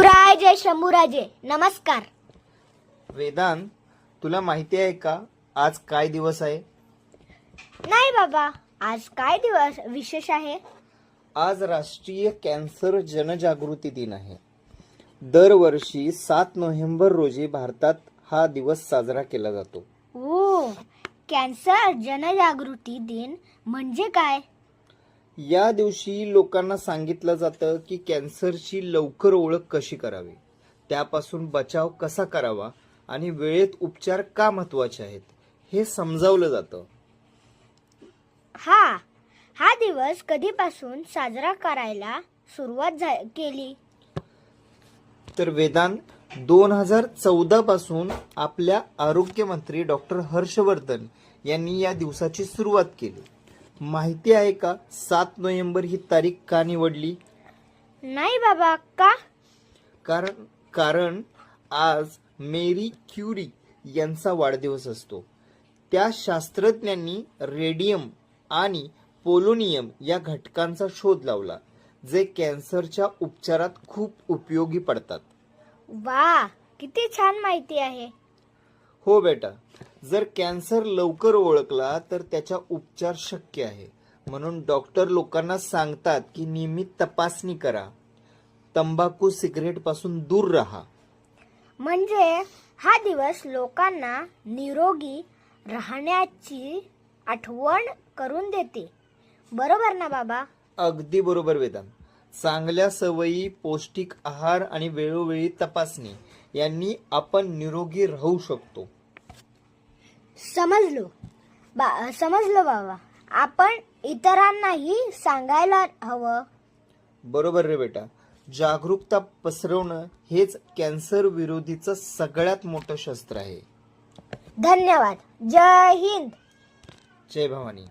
शिवराय जय शंभूराजे नमस्कार. वेदांत तुला माहिती आहे का आज काय दिवस आहे? नाही बाबा आज काय दिवस विशेष आहे? आज राष्ट्रीय कॅन्सर जनजागृती दिन आहे. दरवर्षी सात नोव्हेंबर रोजी भारतात हा दिवस साजरा केला जातो. ओ कॅन्सर जनजागृती दिन म्हणजे काय? या दिवशी लोकांना सांगितलं जातं की कॅन्सरची लवकर ओळख कशी करावी? त्यापासून बचाव कसा करावा? आणि वेळेत उपचार का महत्त्वाचे आहेत? हे समजावलं जातं. हा हा दिवस कधीपासून साजरा करायला सुरुवात झा- केली? तर वेदांत दोन हजार चौदा पासून आपल्या आरोग्यमंत्री डॉक्टर हर्षवर्धन यांनी या दिवसाची सुरुवात केली. माहिती आहे का? सात नोव्हेंबर ही तारीख का निवडली? नाही बाबा का? कारण कारण आज मेरी क्युरी यांचा वाढदिवस असतो. त्या शास्त्रज्ञांनी रेडियम आणि पोलोनियम या घटकांचा शोध लावला जे कॅन्सरच्या उपचारात खूप उपयोगी पडतात. वा किती छान माहिती आहे. हो बेटा जर कॅन्सर लवकर ओळखला तर त्याचा उपचार शक्य आहे. म्हणून डॉक्टर लोकांना सांगतात की नियमित तपासणी करा. तंबाखू सिगरेटपासून दूर राहा. म्हणजे हा दिवस लोकांना निरोगी राहण्याची आठवण करून देते. बरोबर ना बाबा? अगदी बरोबर वेदांत. चांगल्या सवयी पौष्टिक आहार आणि वेळोवेळी तपासणी यांनी आपण निरोगी राहू शकतो. समजलो. बा समजलो बाबा. आपण इतरांनाही सांगायला हवं. बरोबर रे बेटा. जागरूकता पसरवणं हेच कॅन्सर विरोधीचं सगळ्यात मोठं शस्त्र आहे. धन्यवाद. जय हिंद. जय भवानी.